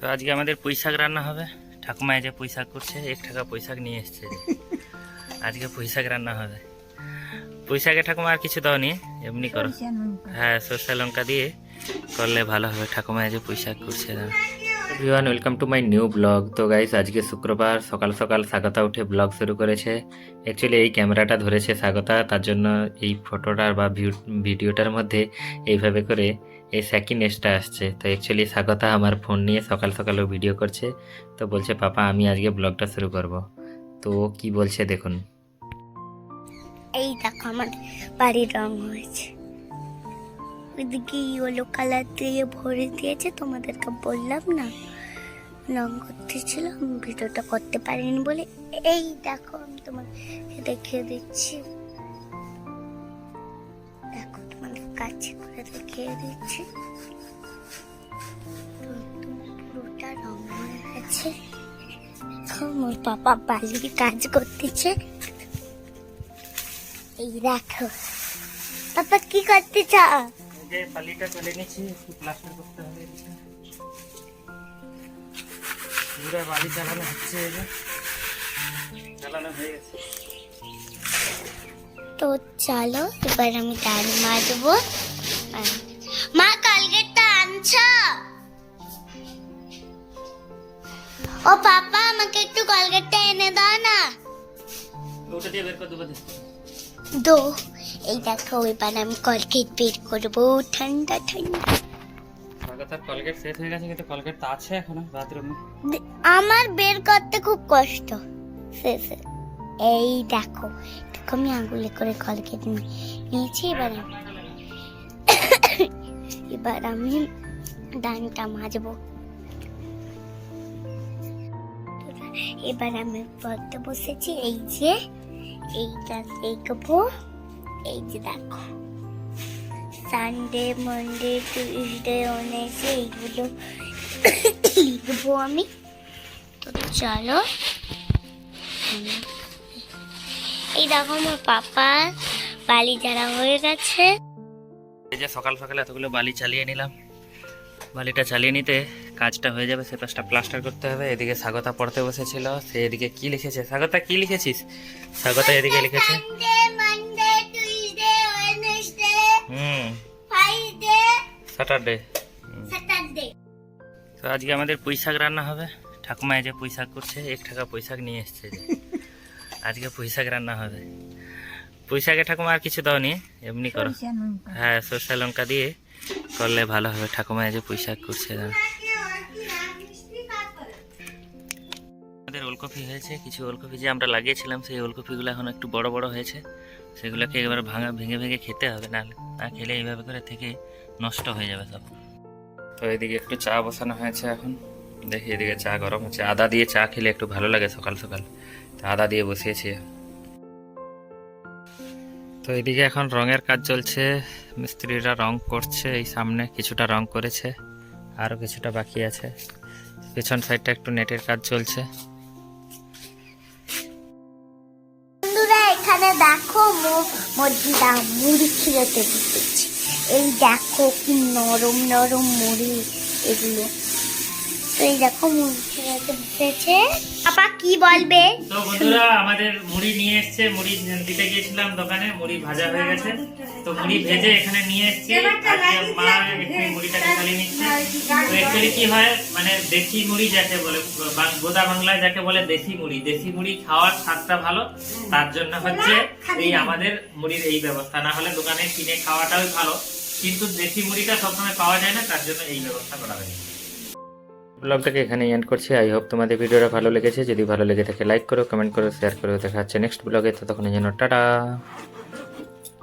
তো আজকে আমাদের পুঁইশাক রান্না হবে। ঠাকুমায় যে পুঁইশাক করছে এক টাকা পুঁইশাক নিয়ে এসছে। আজকে পুঁইশাক রান্না হবে। পুঁইশাকে ঠাকুমা আর কিছু দাও দাওনি এমনি করো। হ্যাঁ সর্ষে লঙ্কা দিয়ে করলে ভালো হবে। ঠাকুমায় যে পুঁইশাক করছে everyone welcome to my new blog তো গাইস আজকে শুক্রবার, সকাল সকাল স্বাগতা উঠে ব্লগ শুরু করেছে। অ্যাকচুয়ালি এই ক্যামেরাটা ধরেছে স্বাগতা, তার জন্য এই ফটোটার বা ভিডিওটার মধ্যে এইভাবে করে এই স্যাকিনেসটা আসছে। তো অ্যাকচুয়ালি স্বাগতা আমার ফোন নিয়ে সকাল সকালও ভিডিও করছে। তো বলছে, পাপা, আমি আজকে ব্লগটা শুরু করব। তো কি বলছে, দেখুন। এই দেখো, আমার বাড়ির রং হয়েছে। ওইদিকে ইয়েলো কালার দিয়ে ভরে দিয়েছে, তোমাদেরকে বললাম না। রং করতেছিলাম ভিডিওটা করতে পারিনি বলে। এই দেখো, আমি তোমাকে দেখিয়ে দিচ্ছি। দেখো, তোমাদের কাছে করে দেখিয়ে দিচ্ছি। পুরোটা রং হয়ে গেছে। দেখো মোর পাপা বালির কাজ করতেছে। এই দেখো পাপা কি করতে চাও? যে বালিটা তুলে নিচ্ছি একটু প্লাস্টার করতে হবে। পুরো বালি চালানো হচ্ছে চালানো হয়ে গেছে। তো চলো এবার আমি ডাল মাজবো। মা কালকেরটা আনছ? ও পাপা আমাকে একটু কলগেটটা এনে দাও না। ওটা দিয়ে বের করে দেবো দে। এই দেখো এবার আমি কলগেট বের করব। ঠান্ডা ঠান্ডা। কলগেট শেষ হয়ে গেছে কিন্তু কলগেট তো আছে এখনও বাথরুমে দে- আমার বের করতে খুব কষ্ট। শেষে এই দেখো দেখো আমি আঙুলে করে কলগেট নিয়েছি এবার এবার আমি ডানটা মাজবো। এবার আমি পড়তে বসেছি এই যে এইটা দেখব। এই যে দেখো। সানডে মন্ডে টিউসডে ওনেসে এইগুলো লিখব আমি। তো চলো। এই দেখো আমার পাপা বালি যারা হয়ে গেছে। এই যে সকাল সকালে এতগুলো বালি চালিয়ে নিলাম। বালিটা চালিয়ে নিতে কাজটা হয়ে যাবে সে পাশটা প্লাস্টার করতে হবে এদিকে স্বাগতা পড়তে বসেছিল সে এদিকে কি লিখেছে? স্বাগতা কি লিখেছিস? স্বাগতা এদিকে লিখেছে। হুম। স্যাটারডে তো আজকে আমাদের পুঁইশাক রান্না হবে। ঠাকুমায় যে পুঁইশাক করছে এক টাকা পুঁইশাক নিয়ে এসছে। আজকে পুঁইশাক রান্না হবে। পুঁইশাকে ঠাকুমা আর কিছু দাওনি এমনি করো। হ্যাঁ সর্ষে লঙ্কা দিয়ে করলে ভালো হবে। ঠাকুমায় যে পুঁইশাক করছে। আমাদের ওলকপি হয়েছে, কিছু ওলকপি যে আমরা লাগিয়েছিলাম, সেই ওলকপিগুলো এখন একটু বড় বড় হয়েছে। সেগুলোকে এবার ভাঙা ভেঙে ভেঙে খেতে হবে, না না খেলে এইভাবে করে থেকে নষ্ট হয়ে যাবে সব। তো এদিকে একটু চা বসানো হয়েছে এখন। দেখি এদিকে চা গরম হচ্ছে। আদা দিয়ে চা খেলে একটু ভালো লাগে সকাল সকাল। তো আদা দিয়ে বসিয়েছি। তো এদিকে এখন রঙের কাজ চলছে। মিস্ত্রিরা রং করছে, এই সামনে কিছুটা রং করেছে আরও কিছুটা বাকি আছে। পেছন সাইডটা একটু নেটের কাজ চলছে। এখানে দেখো মুরগিটা মুড়ি খিরতে দিতেছি এই দেখো কি নরম নরম মুড়ি এগুলো। তো এই দেখো মুড়ি দিতেছে আপা কি বলবে? তো বন্ধুরা, আমাদের মুড়ি নিয়ে এসছে। মুড়ি দিতে গিয়েছিলাম দোকানে, মুড়ি ভাজা হয়ে গেছে। তো মুড়ি ভেজে এখানে নিয়ে এসছি। মুড়িটাকে চালিয়ে নিচ্ছে। অ্যাকচুয়ালি কি হয় মানে দেশি মুড়ি যাকে বলে গোদা বাংলায় যাকে বলে দেশি মুড়ি। দেশি মুড়ি খাওয়ার স্বাদটা ভালো। তার জন্য হচ্ছে এই আমাদের মুড়ির এই ব্যবস্থা। না হলে দোকানে কিনে খাওয়াটাও ভালো। কিন্তু দেশি মুড়িটা সবসময় পাওয়া যায় না, তার জন্য এই ব্যবস্থা করা হয়েছে। ব্লগটাকে এখানেই এন্ড করছি। আই হোপ তোমাদের ভিডিওটা ভালো লেগেছে। যদি ভালো লেগে থাকে লাইক করো কমেন্ট করো শেয়ার করো। দেখা হচ্ছে নেক্সট ব্লগে ততক্ষণের জন্য টাটা।